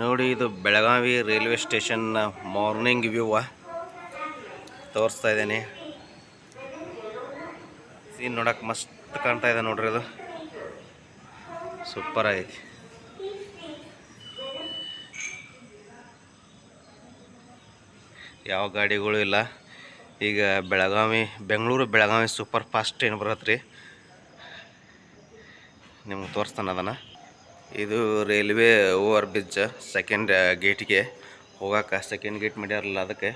ನೋಡಿ, ಇದು Belagavi railway station morning ವ್ಯೂವ ತೋರಿಸ್ತಾ ಇದ್ದೀನಿ. ಸೀನ್ ನೋಡೋಕೆ ಮಸ್ತ್ ಕಾಣ್ತಾ ಇದೆ ನೋಡ್ರಿ ಇದು ಸೂಪರ್ ಆಗೈತಿ. ಯಾವ ಗಾಡಿಗಳು ಇಲ್ಲ. ಈಗ Belagavi, Bengaluru Belagavi super fast train ಬರತ್ತೆ ರೀ ನಿಮ್ಗೆ ತೋರಿಸ್ತಾನೆ ಅದನ್ನು. ಇದು ರೈಲ್ವೆ ಓವರ್ ಬ್ರಿಡ್ಜ್ ಸೆಕೆಂಡ್ ಗೇಟ್ಗೆ ಹೋಗಕ್ಕೆ ಸೆಕೆಂಡ್ ಗೇಟ್ ಮಾಡ್ಯಾರಲ್ಲ ಅದಕ್ಕೆ.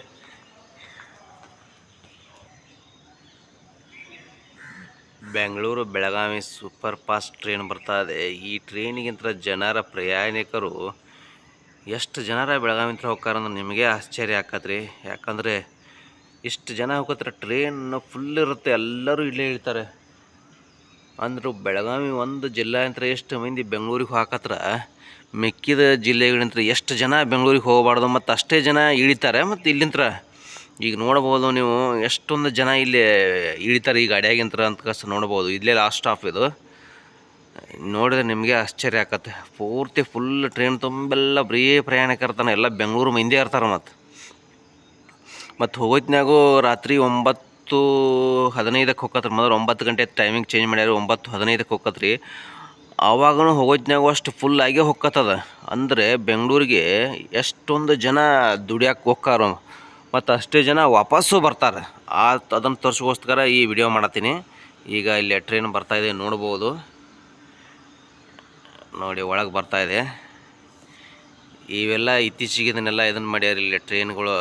Bengaluru Belagavi super fast train ಬರ್ತಾ ಇದೆ. ಈ ಟ್ರೈನಿಗಿಂತ ಜನರ ಪ್ರಯಾಣಿಕರು ಎಷ್ಟು ಜನರ ಬೆಳಗಾವಿ ಬೆಳಗಾವಿಂತ್ರ ಹೋಗ್ತಾರಂದ್ರೆ ನಿಮಗೆ ಆಶ್ಚರ್ಯ ಆಕತ್ರಿ ಯಾಕಂದರೆ ಇಷ್ಟು ಜನ ಹೋಗತ್ರ ಟ್ರೈನ್ ಫುಲ್ ಇರುತ್ತೆ, ಎಲ್ಲರೂ ಇಲ್ಲೇ ಇಳ್ತಾರೆ ಅಂದ್ರು ಬೆಳಗಾವಿ ಒಂದು ಜಿಲ್ಲೆ ಅಂತ ಎಷ್ಟು ಮಂದಿ ಬೆಂಗಳೂರಿಗೆ ಹಾಕತ್ರ ಮೆಕ್ಕಿದ ಜಿಲ್ಲೆಗಳಿಂದ ಎಷ್ಟು ಜನ ಬೆಂಗಳೂರಿಗೆ ಹೋಗಬಾರ್ದು ಮತ್ತು ಅಷ್ಟೇ ಜನ ಇಳಿತಾರೆ ಮತ್ತು ಇಲ್ಲಿಂತ್ರ. ಈಗ ನೋಡ್ಬೋದು ನೀವು ಎಷ್ಟೊಂದು ಜನ ಇಲ್ಲಿ ಇಳಿತಾರೆ ಈ ಗಾಡಿಯಾಗಿಂತ್ರ ಅಂತ ಕಸ ನೋಡ್ಬೋದು ಇಲ್ಲೇ ಲಾಸ್ಟ್ ಸ್ಟಾಪ್ ಇದು. ನೋಡಿದ್ರೆ ನಿಮಗೆ ಆಶ್ಚರ್ಯ ಆಕತ್ತೆ. ಪೂರ್ತಿ ಫುಲ್ ಟ್ರೈನ್ ತುಂಬೆಲ್ಲ, ಬರೀ ಪ್ರಯಾಣಿಕರ್ತಾನೆ ಎಲ್ಲ ಬೆಂಗಳೂರು ಮಂದಿ ಇರ್ತಾರೆ ಮತ್ತು. ಮತ್ತು ಹೋಗೋತ್ನಾಗೂ ರಾತ್ರಿ ಒಂಬತ್ತು ಹದಿನೈದಕ್ಕೆ ಹೋಗತ್ರಿ ಮೊದಲು ಒಂಬತ್ತು ಗಂಟೆ ಟೈಮಿಂಗ್ ಚೇಂಜ್ ಮಾಡ್ಯಾರ, ಒಂಬತ್ತು ಹದಿನೈದಕ್ಕೆ ಹೋಗತ್ರಿ ಆವಾಗೂ ಹೋಗೋದ್ನಾಗ ಅಷ್ಟು ಫುಲ್ ಆಗೇ ಹೊಕ್ಕತ್ತದ ಅಂದರೆ ಬೆಂಗಳೂರಿಗೆ ಎಷ್ಟೊಂದು ಜನ ದುಡಿಯಕ್ಕೆ ಹೋಗ್ಕಾರ. ಮತ್ತು ಅಷ್ಟೇ ಜನ ವಾಪಸ್ಸು ಬರ್ತಾರೆ. ಆ ಅದನ್ನು ತೋರಿಸ್ಕೋಸ್ಕರ ಈ ವಿಡಿಯೋ ಮಾಡತ್ತೀನಿ. ಈಗ ಇಲ್ಲಿ ಟ್ರೈನ್ ಬರ್ತಾಯಿದೆ ನೋಡ್ಬೋದು. ನೋಡಿ, ಒಳಗೆ ಬರ್ತಾಯಿದೆ ಇವೆಲ್ಲ ಇತ್ತೀಚೆಗೆ ಇದನ್ನೆಲ್ಲ ಇದನ್ನು ಮಾಡ್ಯಾರ ಇಲ್ಲಿ ಟ್ರೈನ್ಗಳು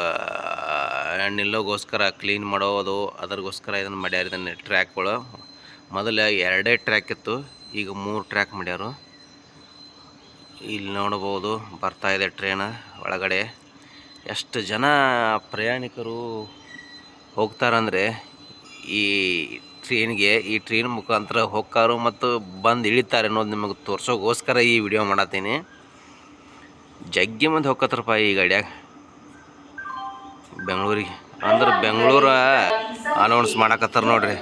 ನಿಲ್ಲೋಗೋಸ್ಕರ ಕ್ಲೀನ್ ಮಾಡೋದು, ಅದರಿಗೋಸ್ಕರ ಇದನ್ನು ಮಾಡ್ಯಾರ ಇದನ್ನು ಟ್ರ್ಯಾಕ್ಗಳು ಮೊದಲು ಎರಡೇ ಟ್ರ್ಯಾಕ್ ಇತ್ತು, ಈಗ ಮೂರು ಟ್ರ್ಯಾಕ್ ಮಾಡ್ಯಾರು. ಇಲ್ಲಿ ನೋಡ್ಬೋದು, ಬರ್ತಾ ಇದೆ ಟ್ರೈನ್ ಒಳಗಡೆ. ಎಷ್ಟು ಜನ ಪ್ರಯಾಣಿಕರು ಹೋಗ್ತಾರಂದರೆ, ಈ ಟ್ರೈನ್ಗೆ ಈ ಟ್ರೈನ್ ಮುಖಾಂತರ ಹೋಗ್ತಾರೋ ಮತ್ತು ಬಂದು ಇಳಿತಾರೆ ಅನ್ನೋದು ನಿಮಗೆ ತೋರಿಸೋಗೋಸ್ಕರ ಈ ವಿಡಿಯೋ ಮಾಡತ್ತೀನಿ. ಜಗ್ಗಿ ಮುಂದೆ ಹೋಗತ್ರಪ್ಪ ಈ ಗಾಡ್ಯಾಗ. ಬೆಂಗಳೂರಿಗೆ. ಅಂದ್ರೆ ಬೆಂಗಳೂರ ಅನೌನ್ಸ್ ಮಾಡಕತ್ತಾರ ನೋಡ್ರಿ.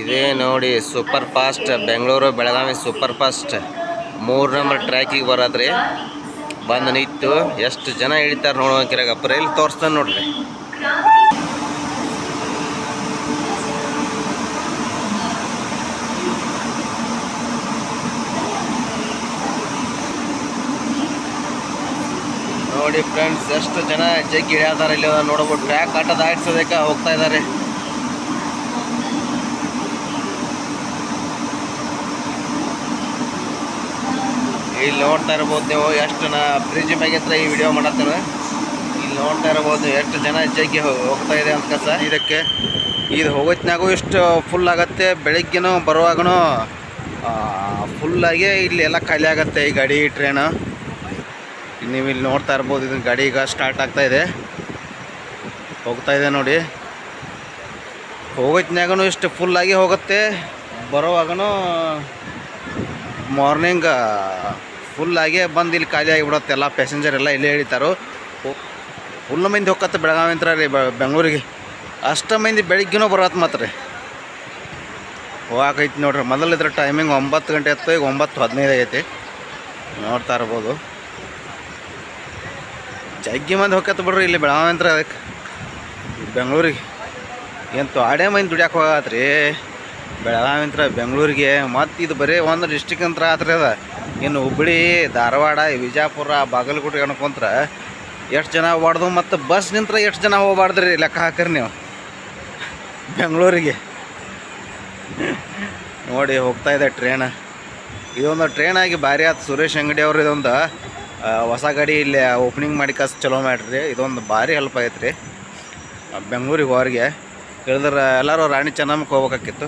ಇದೇ ನೋಡಿ super fast Bengaluru Belagavi super fast ಮೂರು ನಂಬರ್ ಟ್ರ್ಯಾಕಿಗೆ ಬರೋದ್ರಿ. ಬಂದು ನಿಂತು ಎಷ್ಟು ಜನ ಇಳಿತಾರೆ ನೋಡೋಕಿರಾಗ ರೈಲ್ ತೋರಿಸ್ತಾನೆ ನೋಡ್ರಿ. ನೋಡಿ ಫ್ರೆಂಡ್ಸ್ ಎಷ್ಟು ಜನ ಜಗ್ಗಿ ಇಳಿಯಾದಾರ ಇಲ್ಲಿ ನೋಡ್ಬೋದು. ಟ್ರ್ಯಾಕ್ ಆಟ ದಾಟಿಸೋದಕ್ಕೆ ಹೋಗ್ತಾ ಇದ್ದಾರೆ. ಇಲ್ಲಿ ನೋಡ್ತಾ ಇರ್ಬೋದು ನೀವು ಎಷ್ಟು ನಾ ಬ್ರಿಡ್ಜ್ ಮ್ಯಾಗ ಹತ್ರ ಈ ವಿಡಿಯೋ ಮಾಡತ್ತೇವೆ ಇಲ್ಲಿ ನೋಡ್ತಾ ಇರ್ಬೋದು ಎಷ್ಟು ಜನ ಜಗ್ಗಿ ಹೋಗ್ತಾ ಇದೆ ಅಂತ ಕಸ. ಇದಕ್ಕೆ ಇದು ಹೋಗೋತ್ನಾಗೂ ಇಷ್ಟು ಫುಲ್ ಆಗತ್ತೆ, ಬೆಳಿಗ್ಗೆನೂ ಬರುವಾಗನೂ ಫುಲ್ಲಾಗಿ ಇಲ್ಲಿ ಎಲ್ಲ ಖಾಲಿ ಆಗುತ್ತೆ ಈ ಗಾಡಿ ಟ್ರೈನು ನೀವು ಇಲ್ಲಿ ನೋಡ್ತಾ ಇರ್ಬೋದು ಇದನ್ನು ಗಾಡಿ ಈಗ ಸ್ಟಾರ್ಟ್ ಆಗ್ತಾ ಇದೆ. ಹೋಗ್ತಾ ಇದೆ ನೋಡಿ. ಹೋಗೋತ್ನಾಗೂ ಇಷ್ಟು ಫುಲ್ಲಾಗಿ ಹೋಗುತ್ತೆ. ಬರೋವಾಗೂ ಮಾರ್ನಿಂಗ್ ಫುಲ್ಲಾಗಿ ಬಂದು ಇಲ್ಲಿ ಖಾಲಿ ಆಗಿಬಿಡುತ್ತೆ. ಎಲ್ಲ ಪ್ಯಾಸೆಂಜರ್ ಎಲ್ಲ ಇಲ್ಲೇ ಇಳಿತಾರೋ. ಫುಲ್ ಮಂದಿ ಹೋಗತ್ತೆ ಬೆಳಗಾವಿ ಅಂತ ರೀ ಬೆಂಗಳೂರಿಗೆ. ಅಷ್ಟು ಮಂದಿ ಬೆಳಿಗ್ಗೆನೂ ಬರತ್ತೆ ಮಾತ್ರ ರೀ. ಹೋಗಾಕೈತಿ ನೋಡ್ರಿ, ಮೊದಲಿದ್ರೆ ಟೈಮಿಂಗ್ ಒಂಬತ್ತು ಗಂಟೆ ಇತ್ತು ಈಗ ಒಂಬತ್ತು ಹದಿನೈದು ಆಗೈತಿ. ನೋಡ್ತಾ ಇರ್ಬೋದು. ಜಗ್ಗಿ ಮಂದಿ ಹೋಗತ್ತ ಬಿಡ್ರಿ ಇಲ್ಲಿ ಬೆಳಗಾವಿ ಅಂತ ಅದಕ್ಕೆ. ಬೆಂಗಳೂರಿಗೆ. ಏನು ತ್ವಾಡೆ ಮಂದಿ ದುಡಿಯಕ್ಕೆ ಹೋಗತ್ರಿ. ಬೆಳಗಾವಿಂತ್ರ ಬೆಂಗಳೂರಿಗೆ. ಮತ್ತು ಇದು ಬರೀ ಒಂದು ಡಿಸ್ಟಿಕ್ ಅಂತ ಆತ್ರಿ ಅದ. ಇನ್ನು ಹುಬ್ಬಳ್ಳಿ, ಧಾರವಾಡ ವಿಜಯಪುರ ಬಾಗಲಕೋಟೆ ಅನ್ಕೊಂತ್ರ ಎಷ್ಟು ಜನ ಹೋಗ್ಬಾರ್ದು ಮತ್ತು ಬಸ್ ನಿಂತ್ರ ಎಷ್ಟು ಜನ ಹೋಗ್ಬಾರ್ದ್ರಿ ಲೆಕ್ಕ ಹಾಕ್ರಿ ನೀವು. ಬೆಂಗಳೂರಿಗೆ. ನೋಡಿ ಹೋಗ್ತಾ ಇದೆ ಟ್ರೈನ್ ಇದೊಂದು ಟ್ರೈನ್ ಆಗಿ ಭಾರಿ ಆಯ್ತು ಸುರೇಶ್ ಅಂಗಡಿ ಅವರು ಇದೊಂದು. ಹೊಸ ಗಾಡಿ ಇಲ್ಲಿ ಓಪನಿಂಗ್ ಮಾಡಿ ಕಸ್ ಚಲೋ ಮಾಡಿರಿ. ಇದೊಂದು ಭಾರಿ ಹೆಲ್ಪ್ ಆಗೈತೆ ರೀ ಬೆಂಗಳೂರಿಗೆ ಹೋರಿಗೆ ಹೇಳಿದ್ರೆ ಎಲ್ಲರೂ ರಾಣಿ ಚೆನ್ನಮ್ಮಕ್ಕೆ ಹೋಗ್ಬೇಕಾಕಿತ್ತು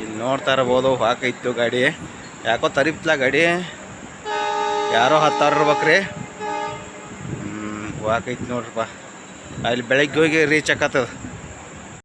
ಇಲ್ಲಿ ನೋಡ್ತಾ ಇರ್ಬೋದು ಹಾಕೈತು ಗಾಡಿ. ಯಾಕೋ ತರಿಪ್ಲ ಗಾಡಿ. ಯಾರೋ ಹತ್ತಾರು ಇರ್ಬೇಕ್ರಿ. ಹ್ಞೂ ಹಾಕೈತಿ ನೋಡ್ರಪ್ಪ. ಅಲ್ಲಿ ಬೆಳಗ್ಗೆ ಹೋಗಿ ರೀಚ್ ಆಕತ್ತದ